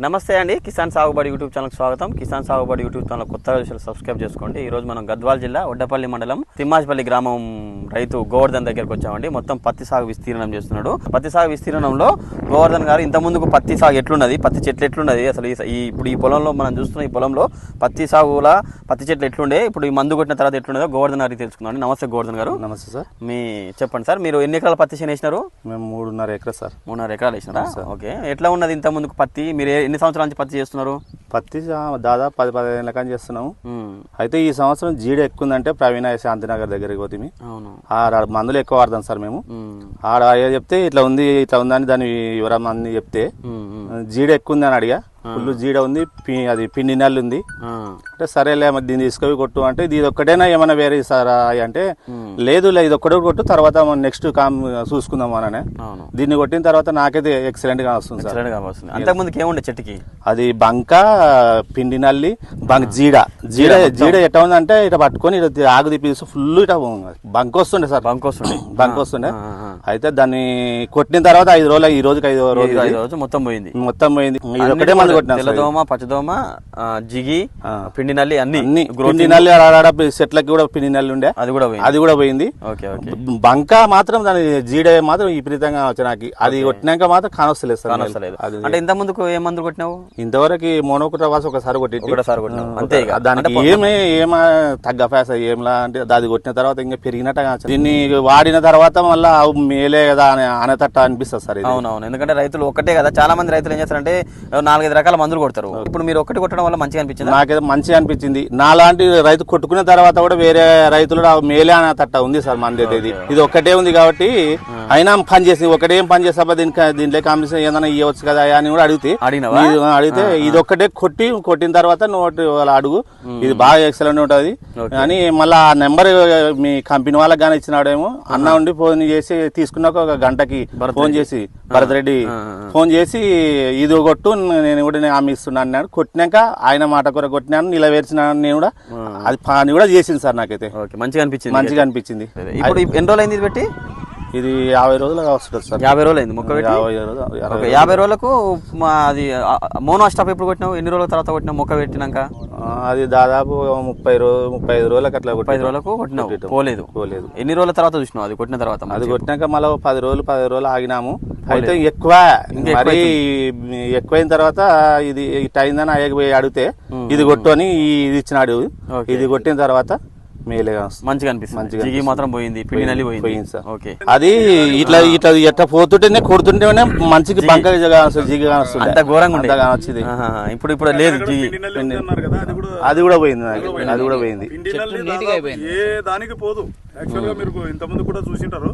నమస్తే అండి కిసాన్ సాగుబడి యూట్యూబ్ ఛానల్కి స్వాగతం. కిసాన్ సాగుబడి యూట్యూబ్ ఛానల్ కొత్తగా విషయాలు సబ్స్క్రైబ్ చేసుకోండి. ఈ రోజు మనం గద్వాల జిల్లా ఒడ్డపల్లి మండలం తిమ్మాజ్పల్లి గ్రామం రైతు గోవర్ధన్ దగ్గరకు వచ్చామండి. మొత్తం పత్తి సాగు విస్తీర్ణం చేస్తున్నాడు. పత్తి సాగు విస్తీర్ణంలో గోవర్ధన్ గారు ఇంత ముందుకు పత్తి సాగు ఎట్లున్నది? పత్తి చెట్లు ఎట్లున్నది? అసలు ఈ- ఇప్పుడు ఈ పొలంలో మనం చూస్తున్న ఈ పొలంలో పత్తి సాగుల పత్తి చెట్లు ఎట్లుండే? ఇప్పుడు ఈ మందు కొట్టిన తర్వాత ఎట్లుండదో గోవర్ధన్ గారికి తెలుసుకుందాం నమస్తే గోవర్ధన్ గారు. నమస్తే సార్. మీ చెప్పండి సార్. మీరు ఎన్ని ఎకరాల పత్తి చేసిన వేసినారు? మేము మూడున్నర ఎకరా సార్. మూడున్నర ఎకరాలు వేసినారా? ఓకే. ఎట్లా ఉన్నది ఇంత ముందుకు పత్తి? మీరు ఎన్ని సంవత్సరాల నుంచి పత్తి చేస్తున్నారు? పత్తి దాదాపు పది పదిహేను లెక్కన చేస్తున్నాము. అయితే ఈ సంవత్సరం జీడ ఎక్కువ ఉందంటే ప్రవీణ శాంతినగర్ దగ్గరికి పోతే అవును. ఆడ మందులు ఎక్కువ వాడతాం సార్ మేము. ఆడ చెప్తే ఇట్లా ఉంది ఇట్లా ఉందని దాని వివరం అన్ని చెప్తే. జీడ ఎక్కువ ఉంది అని అడిగా. ఫుల్ జీడ ఉంది పి- అది పిండి నెల్లు ఉంది. అంటే సరేలే మరి దీన్ని తీసుకొని కొట్టు అంటే ఇది ఒక్కటేనా ఏమైనా వేరే ఇస్తారా అంటే లేదు లే ఇది ఒక్కటే కొట్టు తర్వాత నెక్స్ట్ కామ్ చూసుకుందాం అననే దీన్ని కొట్టిన తర్వాత నాకైతే ఎక్సలెంట్గా వస్తుంది సార్. వస్తుంది. అంతకుముందుకి ఏముండే చెట్టుకి? అది బంక పిండి నల్లి బంక జీడ. జీడ జీడ ఎట్లా ఉందంటే ఇట్లా పట్టుకొని ఇట్లా ఆగు తిప్పేసి ఫుల్ ఇట్లా బంక వస్తుండే సార్. బంక్ వస్తుండే. బంక వస్తుండే. అయితే దాన్ని కొట్టిన తర్వాత ఐదు రోజులు ఈ రోజుకి ఐదు రోజు ఐదు రోజు మొత్తం పోయింది. మొత్తం పోయింది. ఇది ఒకటే మంది కొట్టినా. తెల్లదోమ పచ్చదోమ జిగి. పిండి నల్లి అన్ని పిండి నల్లి ఆడ చెట్లకి కూడా పిండి నల్లి ఉండే. అది కూడా పోయింది. అది కూడా పోయింది. బంక మాత్రం దాని జీడ మాత్రం విపరీతంగా వచ్చి నాకు అది కొట్టినాక మాత్రం కానొస్తలేదు అంటే ఇంత ముందుకు ఏ మందులు కొట్టినావు? ఇంతవరకు మోనోకుట వాస ఒకసారి కొట్టి ఒకటేసారి కొట్టినావు. అంతే దానికి ఏమే ఏమా తగ్గ ఫేస ఏంలా అంటే అది కొట్టిన తర్వాత ఇంకా పెరిగినట్టుగా. దీన్ని వాడిన తర్వాత మళ్ళీ మేలే కదా అని అనేటట్టు అనిపిస్తుంది సార్ ఇది. అవునవును. ఎందుకంటే రైతులు ఒకటే కదా. చాలా మంది రైతులు ఏం చేస్తారంటే నాలుగైదు రకాల మందులు కొడతారు. ఇప్పుడు మీరు ఒకటి కొట్టడం వల్ల మంచిగా అనిపించింది? నాకైతే మంచిగా అనిపించింది. నాలాంటి రైతు కొట్టుకున్న తర్వాత కూడా వేరే రైతులు మేలే అనే తట్ట ఉంది సార్ మన ఇది. ఇది ఒక్కటే ఉంది కాబట్టి అయినా పని చేసి ఒకటేం పని చేస్తా దీనికి దీంట్లో కాంబినేషన్ ఏదైనా ఇవ్వచ్చు కదా అని కూడా అడిగితే అడిగితే ఇది ఒక్కటే కొట్టి కొట్టిన తర్వాత వాళ్ళ అడుగు. ఇది బాగా ఎక్సలెంట్ ఉంటది. అని మళ్ళీ ఆ నెంబర్ మీ కంపెనీ వాళ్ళకి కానీ ఇచ్చినాడేమో అన్న ఉండి ఫోన్ చేసి తీసుకున్నాక ఒక గంటకి ఫోన్ చేసి భరత్ రెడ్డి ఫోన్ చేసి ఇది కొట్టు నేను కూడా నేను హామీ ఇస్తున్నాను అన్నాడు. కొట్టినాక ఆయన మాట కూర కొట్టినాను నిలవేర్చిన నేను కూడా. అది పని కూడా చేసింది సార్ నాకైతే. మంచిగా అనిపించింది మంచిగా అనిపించింది. ఇప్పుడు ఎన్ని రోజులు అయింది ఇది పెట్టి? ఇది యాభై రోజులు వస్తుంది సార్. యాభై రోజులు అయింది మొక్క పెట్టి? యాభై రోజులు యాభై రోజులకు మా అది మోనో స్టాప్ ఎప్పుడు కొట్టినావు? ఎన్ని రోజుల తర్వాత కొట్టినావు మొక్క పెట్టినాక? అది దాదాపు ముప్పై రోజు ముప్పై ఐదు రోజులకు అట్లా ముప్పై ఐదు రోజులకు కొట్టినావు? పోలేదు. పోలేదు. ఎన్ని రోజుల తర్వాత చూసినావు అది కొట్టిన తర్వాత అది కొట్టినాక మళ్ళీ పది రోజులు పది రోజులు ఆగినాము. అయితే ఎక్కువ మరి ఎక్కువైన తర్వాత ఇది ఇట్ అయిందని అయ్యకపోయి అడిగితే ఇది కొట్టు అని ఇది ఇచ్చినాడు. ఇది కొట్టిన తర్వాత మంచిగా అనిపిస్తుంది. జిగి మాత్రం పోయింది పిండి నల్లి పోయింది. పోయింది సార్. ఓకే. అది ఇట్లా ఇట్లా ఎట్లా పోతుంటేనే కొడుతుంటేనే మంచికి బంక కానొస్తుంది జిగి కానొస్తుంది అంత ఘోరంగా ఉండే అంత కానొచ్చింది ఆహా, ఇప్పుడు ఇప్పుడు లేదు జిగి. అది కూడా పోయింది నాకు. అది కూడా పోయింది. నల్లి ఏ దానికి పోదు. యాక్చువల్గా మీరు ఇంత ముందు కూడా చూసింటారు.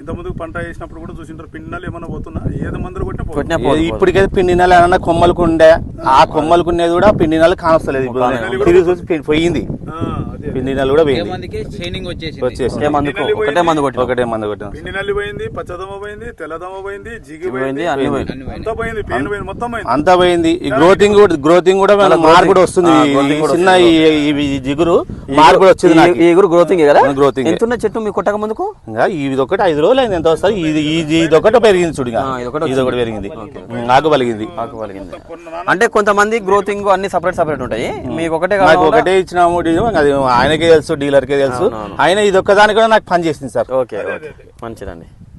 ఇంత ముందు పంట వేసినప్పుడు కూడా చూసింటారు పిండి నల్లి ఏమన్నా పోతున్నా ఏది మందులు కొట్టినా. ఇప్పటికైతే పిండి నెల ఏమన్నా కొమ్మలకు ఉండే ఆ కొమ్మలకు ఉండేది కూడా పిండి నెల కానొస్తలేదు. ఇప్పుడు తిరిగి చూసి పి- పోయింది. పిండి నెల కూడా పోయింది. మందికి షైనింగ్ వచ్చేసి మందుకు ఒకటే మందు కొట్టినావు ఒకటే మంది కొట్టాం పిండి నల్లి పోయింది పచ్చదమ పోయింది తెల్లదమ పోయింది జిగి పోయింది అన్ని పోయింది. అంతా పోయింది పేను పోయింది మొత్తం పోయింది. అంతా పోయింది. ఈ గ్రోతింగ్ కూడా గ్రోతింగ్ కూడా మన మార్పు కూడా వస్తుంది. ఈ చిన్న ఈ- జిగురు మార్పు కూడా వచ్చింది నాకు. ఈ ఎగురు గ్రోతింగ్ కదా? గ్రోతింగ్. ఎంత ఉన్న చెట్టు మీ కొట్టక ముందుకు? ఇంకా ఇది ఒకటి ఐదు రోజులు అయింది ఎంత వస్తుంది? ఇది ఇది ఇది ఒకటి పెరిగింది చూడు ఇది ఒకటి ఇది ఒకటి పెరిగింది. నాకు పలిగింది. ఆకు పలిగింది. అంటే కొంతమంది గ్రోతింగ్ అన్ని సపరేట్ సపరేట్ ఉంటాయి. మీకు ఒకటే ఒకటే ఇచ్చినాము అది ఆయనకే తెలుసు డీలర్కే తెలుసు. ఆయన ఇది ఒక్కదానికి కూడా నాకు పని చేసింది సార్. Okay okay. మంచిదండి.